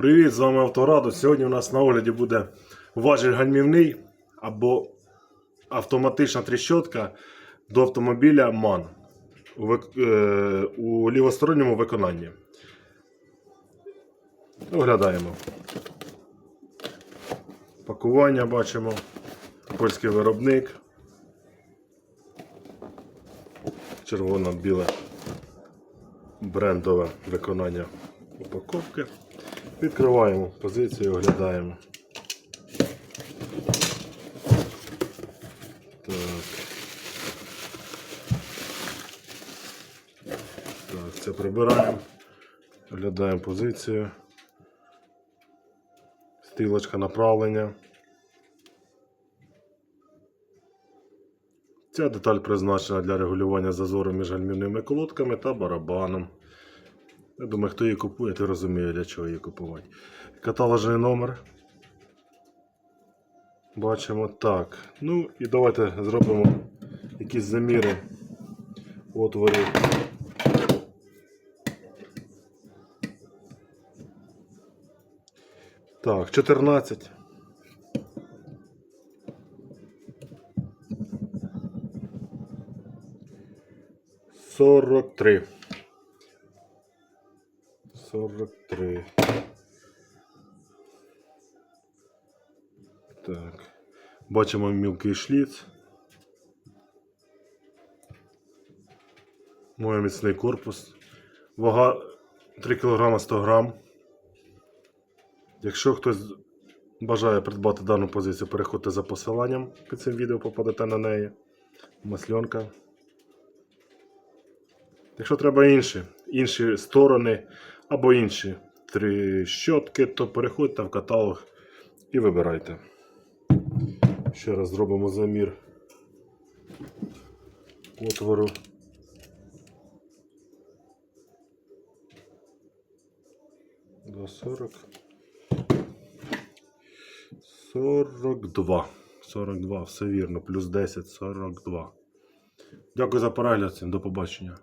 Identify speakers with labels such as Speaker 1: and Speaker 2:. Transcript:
Speaker 1: Привіт, з вами Авторадо. Сьогодні у нас на огляді буде важіль гальмівний або автоматична тріщотка до автомобіля у, е, у лівосторонньому виконанні. Оглядаємо. Пакування бачимо. Польський виробник. Червоно-біле брендове виконання упаковки. Відкриваємо позицію, оглядаємо. Так. Так, це прибираємо. Оглядаємо позицію. Стрілочка направлення. Ця деталь призначена для регулювання зазору між гальмівними колодками та барабаном. Я думаю, хто її купує, ти розуміє, для чого її купувати. Каталожний номер. Бачимо так. Ну і давайте зробимо якісь заміри отворів. Так, 14. Сорок три. Сорок три. Так. Бачимо мілкий шліц. Моє міцний корпус. Вага 3 кг 100 г. Якщо хтось бажає придбати дану позицію, переходьте за посиланням під цим відео, попадете на неї. Масльонка. Якщо треба інші, інші сторони або інші три щотки, то переходьте в каталог і вибирайте. Ще раз зробимо замір отвору. До 40. 42. 42, все вірно, плюс 10, 42. Дякую за перегляд, до побачення.